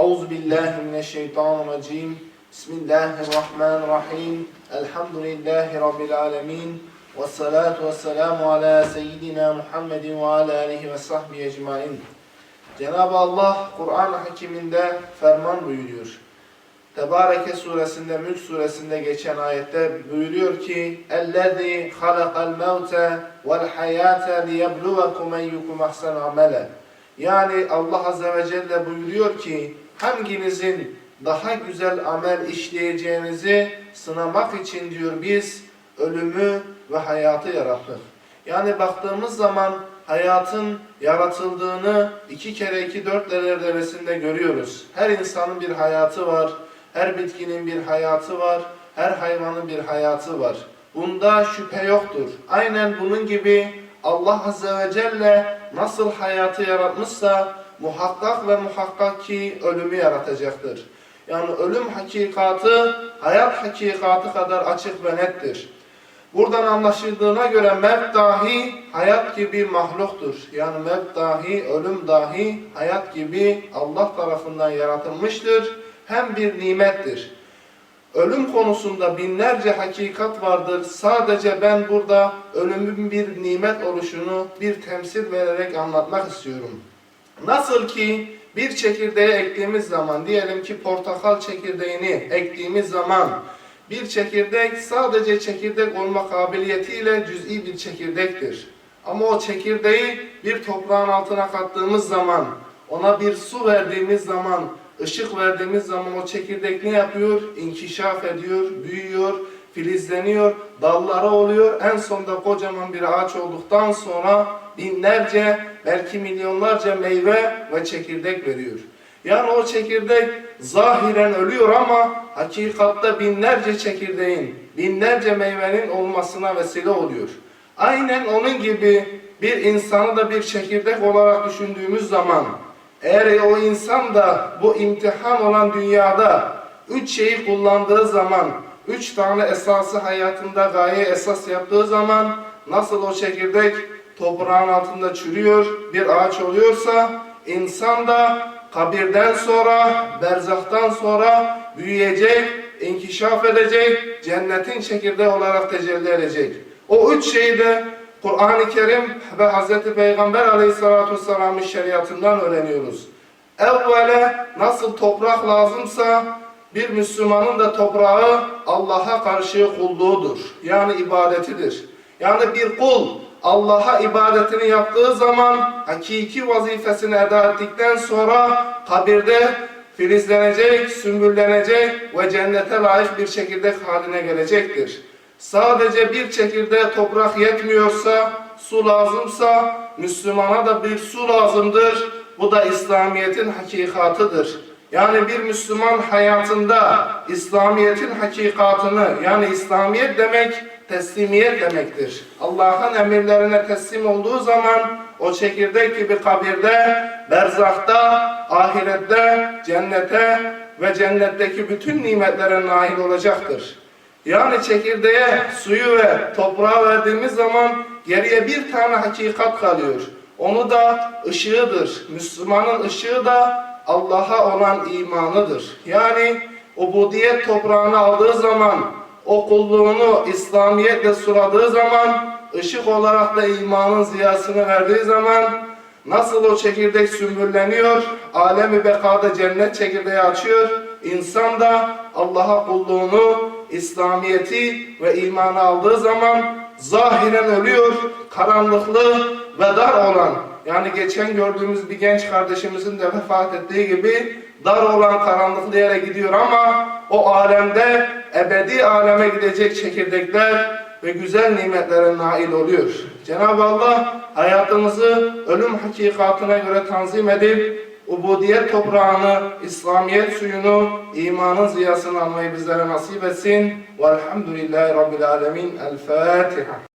Euzu billahi mineşşeytanirracim. Bismillahirrahmanirrahim. Elhamdülillahi rabbil alamin. Ve salatu ve selamu ala seyyidina Muhammedin ve ala alihi ve sahbihi ecmain. Cenab-ı Allah Kur'an-ı Hakiminde ferman buyuruyor. Tebareke suresinde, Mülk suresinde geçen ayette buyuruyor ki اَلَّذ۪ي خَلَقَ الْمَوْتَ وَالْحَيَاةَ لِيَبْلُوَكُمْ اَيُّكُمْ اَحْسَنُ عَمَلًا Yani Allah Azze ve Celle buyuruyor ki hanginizin daha güzel amel işleyeceğinizi sınamak için diyor biz ölümü ve hayatı yarattık. Yani baktığımız zaman hayatın yaratıldığını iki kere iki dört devresinde görüyoruz. Her insanın bir hayatı var, her bitkinin bir hayatı var, her hayvanın bir hayatı var. Bunda şüphe yoktur. Aynen bunun gibi Allah Azze ve Celle nasıl hayatı yaratmışsa muhakkak ve muhakkak ki ölümü yaratacaktır. Yani ölüm hakikatı hayat hakikatı kadar açık ve nettir. Buradan anlaşıldığına göre mevt dahi hayat gibi mahluktur. Yani mevt dahi, ölüm dahi hayat gibi Allah tarafından yaratılmıştır. Hem bir nimettir. Ölüm konusunda binlerce hakikat vardır. Sadece ben burada ölümün bir nimet oluşunu bir temsil vererek anlatmak istiyorum. Nasıl ki bir çekirdeğe ektiğimiz zaman, diyelim ki portakal çekirdeğini ektiğimiz zaman bir çekirdek sadece çekirdek olma kabiliyetiyle cüz'i bir çekirdektir. Ama o çekirdeği bir toprağın altına kattığımız zaman, ona bir su verdiğimiz zaman, ışık verdiğimiz zaman o çekirdek ne yapıyor? İnkişaf ediyor, büyüyor, filizleniyor, dalları oluyor. En sonunda kocaman bir ağaç olduktan sonra binlerce, belki milyonlarca meyve ve çekirdek veriyor. Yani o çekirdek zahiren ölüyor ama hakikatte binlerce çekirdeğin, binlerce meyvenin olmasına vesile oluyor. Aynen onun gibi bir insanı da bir çekirdek olarak düşündüğümüz zaman eğer o insan da bu imtihan olan dünyada üç şeyi kullandığı zaman, üç tane esası hayatında gaye esas yaptığı zaman nasıl o çekirdek toprağın altında çürüyor, bir ağaç oluyorsa insan da kabirden sonra, berzahtan sonra büyüyecek, inkişaf edecek, cennetin çekirdeği olarak tecelli edecek. O üç şeyi de Kur'an-ı Kerim ve Hz. Peygamber Aleyhisselatü Vesselam'ın şeriatından öğreniyoruz. Evvele nasıl toprak lazımsa bir Müslümanın da toprağı Allah'a karşı kulluğudur. Yani ibadetidir. Yani bir kul Allah'a ibadetini yaptığı zaman hakiki vazifesini eda ettikten sonra kabirde filizlenecek, sümbüllenecek ve cennete layık bir çekirdek haline gelecektir. Sadece bir çekirdeğe toprak yetmiyorsa, su lazımsa Müslümana da bir su lazımdır. Bu da İslamiyet'in hakikatıdır. Yani bir Müslüman hayatında İslamiyet'in hakikatını yani İslamiyet demek teslimiyet demektir. Allah'ın emirlerine teslim olduğu zaman o çekirdek gibi kabirde, berzahta, ahirette, cennete ve cennetteki bütün nimetlere nail olacaktır. Yani çekirdeğe suyu ve toprağı verdiğimiz zaman geriye bir tane hakikat kalıyor. Onu da ışığıdır. Müslümanın ışığı da Allah'a olan imanıdır. Yani ubudiyet toprağını aldığı zaman, o kulluğunu İslamiyetle suladığı zaman, ışık olarak da imanın ziyasını verdiği zaman, nasıl o çekirdek sümbülleniyor, alemi bekada cennet çekirdeği açıyor, insan da Allah'a kulluğunu, İslamiyeti ve imanı aldığı zaman zahiren ölüyor, karanlıklı ve dar olan, yani geçen gördüğümüz bir genç kardeşimizin de vefat ettiği gibi dar olan karanlıklı yere gidiyor ama o alemde ebedi aleme gidecek çekirdekler ve güzel nimetlere nail oluyor. Cenab-ı Allah hayatımızı ölüm hakikatine göre tanzim edip ubudiyet toprağını, İslamiyet suyunu, imanın ziyasını almayı bizlere nasip etsin. Velhamdülillahi Rabbil Alemin. El Fatiha.